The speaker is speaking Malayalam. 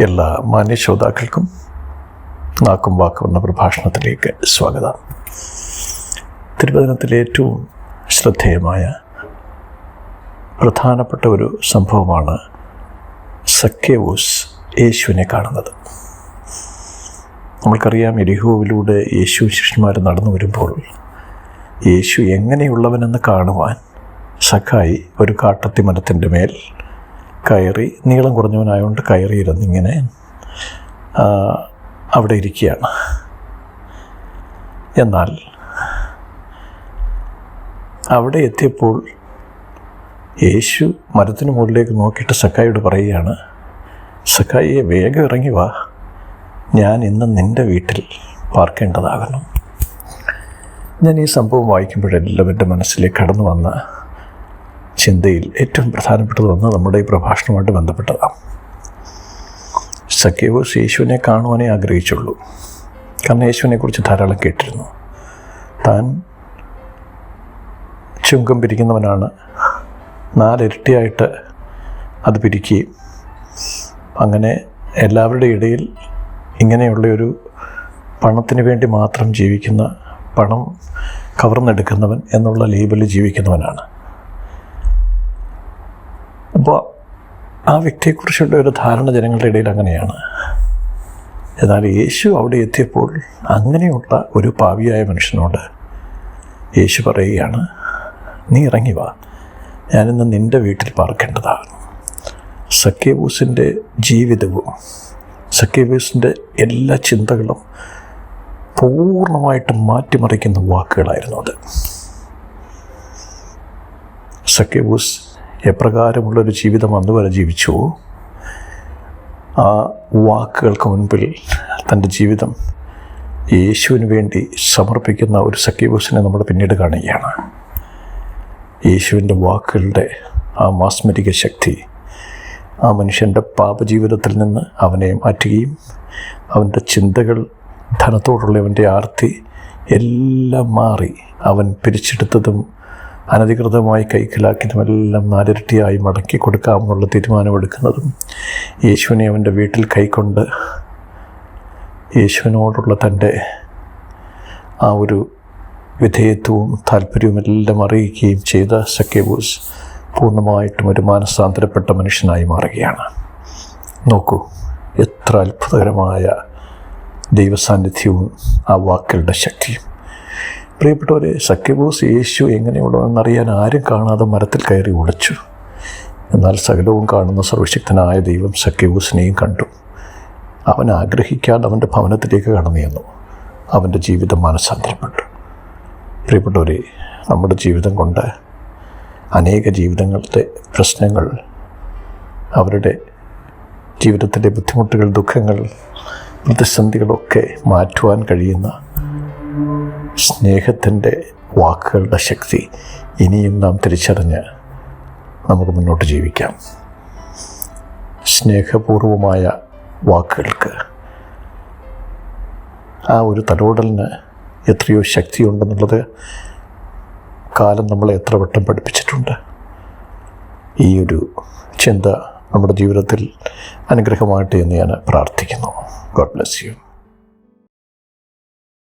എല്ലാ മാന്യ ശ്രോതാക്കൾക്കും നാക്കും വാക്കും എന്ന പ്രഭാഷണത്തിലേക്ക് സ്വാഗതം. തിരുവചനത്തിലെ ഏറ്റവും ശ്രദ്ധേയമായ പ്രധാനപ്പെട്ട ഒരു സംഭവമാണ് സഖ്യവൂസ് യേശുവിനെ കാണുന്നത്. നമ്മൾക്കറിയാം എരിഹോവിലൂടെ യേശു ശിഷ്യന്മാർ നടന്നു വരുമ്പോൾ യേശു എങ്ങനെയുള്ളവനെന്ന് കാണുവാൻ സഖായി ഒരു കാട്ടത്തി മരത്തിന്റെ മേൽ കയറി നീളം കുറഞ്ഞവനായതുകൊണ്ട് കയറിയിരുന്നിങ്ങനെ അവിടെ ഇരിക്കുകയാണ്. എന്നാൽ അവിടെ എത്തിയപ്പോൾ യേശു മരത്തിന് മുകളിലേക്ക് നോക്കിയിട്ട് സഖായിയോട് പറയുകയാണ് സഖായിയെ വേഗം ഇറങ്ങി വാ. ഞാൻ ഇന്ന് നിന്റെ വീട്ടിൽ പാർക്കേണ്ടതാകുന്നു. ഞാൻ ഈ സംഭവം വായിക്കുമ്പോഴെല്ലാം എന്റെ മനസ്സിലേക്ക് കടന്നു വന്ന ചിന്തയിൽ ഏറ്റവും പ്രധാനപ്പെട്ടത് ഒന്ന് നമ്മുടെ ഈ പ്രഭാഷണവുമായിട്ട് ബന്ധപ്പെട്ടതാണ്. സഖ്യവോസ് യേശുവിനെ കാണുവാനേ ആഗ്രഹിച്ചുള്ളൂ. കാരണം യേശുവിനെക്കുറിച്ച് ധാരാളം കേട്ടിരുന്നു. താൻ ചുങ്കം പിരിക്കുന്നവനാണ്. നാലിരട്ടിയായിട്ട് അത് പിരിക്കുകയും അങ്ങനെ എല്ലാവരുടെ ഇടയിൽ ഇങ്ങനെയുള്ളൊരു പണത്തിന് വേണ്ടി മാത്രം ജീവിക്കുന്ന പണം കവർന്നെടുക്കുന്നവൻ എന്നുള്ള ലേബലിൽ ജീവിക്കുന്നവനാണ്. അപ്പോൾ ആ വ്യക്തിയെക്കുറിച്ചുള്ള ഒരു ധാരണ ജനങ്ങളുടെ ഇടയിൽ അങ്ങനെയാണ്. എന്നാൽ യേശു അവിടെ എത്തിയപ്പോൾ അങ്ങനെയുള്ള ഒരു പാവിയായ മനുഷ്യനോട് യേശു പറയുകയാണ് നീ ഇറങ്ങി വാ. ഞാനിന്ന് നിന്റെ വീട്ടിൽ പാർക്കേണ്ടതാണ്. സഖ്യവൂസിന്റെ ജീവിതവും സഖ്യവൂസിന്റെ എല്ലാ ചിന്തകളും പൂർണമായിട്ടും മാറ്റിമറിക്കുന്ന വാക്കുകളായിരുന്നു അത്. സഖ്യവൂസ് എപ്രകാരമുള്ളൊരു ജീവിതം അന്ന് വരെ ജീവിച്ചു. ആ വാക്കുകൾക്ക് മുൻപിൽ തന്റെ ജീവിതം യേശുവിന് വേണ്ടി സമർപ്പിക്കുന്ന ഒരു സഖ്യബോസിനെ നമ്മൾ പിന്നീട് കാണുകയാണ്. യേശുവിന്റെ വാക്കുകളുടെ ആ മാസ്മരിക ശക്തി ആ മനുഷ്യന്റെ പാപജീവിതത്തിൽ നിന്ന് അവനെ മാറ്റുകയും അവന്റെ ചിന്തകൾ ധനത്തോടുള്ളവന്റെ ആർത്തി എല്ലാം മാറി അവൻ പിരിച്ചെടുത്തതും അനധികൃതമായി കൈക്കലാക്കിയതുമെല്ലാം നാലിരട്ടിയായി മടക്കി കൊടുക്കാമെന്നുള്ള തീരുമാനമെടുക്കുന്നതും യേശുവിനെ അവന്റെ വീട്ടിൽ കൈക്കൊണ്ട് യേശുവിനോടുള്ള തന്റെ ആ ഒരു വിധേയത്വവും താല്പര്യവും എല്ലാം അറിയിക്കുകയും ചെയ്ത സക്കേബൂസ് പൂർണമായിട്ടും ഒരു മാനസാന്തരപ്പെട്ട മനുഷ്യനായി മാറുകയാണ്. നോക്കൂ എത്ര അത്ഭുതകരമായ ദൈവസാന്നിധ്യവും ആ വാക്കുകളുടെ ശക്തിയും. പ്രിയപ്പെട്ടവരെ സഖ്യബോസ് യേശു എങ്ങനെയുള്ളതെന്നറിയാൻ ആരും കാണാതെ മരത്തിൽ കയറി ഒളിച്ചു എന്നാൽ സകലവും കാണുന്ന സർവശക്തനായ ദൈവം സഖ്യബോസിനെയും കണ്ടു. അവൻ ആഗ്രഹിക്കാതെ അവന്റെ ഭവനത്തിലേക്ക് കടന്നു ചെന്നു. അവന്റെ ജീവിതം മനസ്സാന്തരപ്പെട്ടു. പ്രിയപ്പെട്ടവരെ നമ്മുടെ ജീവിതം കൊണ്ട് അനേക ജീവിതങ്ങളുടെ പ്രശ്നങ്ങൾ അവരുടെ ജീവിതത്തിന്റെ ബുദ്ധിമുട്ടുകൾ ദുഃഖങ്ങൾ പ്രതിസന്ധികളൊക്കെ മാറ്റുവാൻ കഴിയുന്ന സ്നേഹത്തിന്റെ വാക്കുകളുടെ ശക്തി ഇനിയും നാം തിരിച്ചറിഞ്ഞ് നമുക്ക് മുന്നോട്ട് ജീവിക്കാം. സ്നേഹപൂർവമായ വാക്കുകൾക്ക് ആ ഒരു തലോടലിന് എത്രയോ ശക്തിയുണ്ടെന്നുള്ളത് കാലം നമ്മളെ എത്ര വട്ടം പഠിപ്പിച്ചിട്ടുണ്ട്. ഈ ഒരു ചിന്ത നമ്മുടെ ജീവിതത്തിൽ അനുഗ്രഹമായിട്ട് എന്ന് ഞാൻ പ്രാർത്ഥിക്കുന്നു. God bless you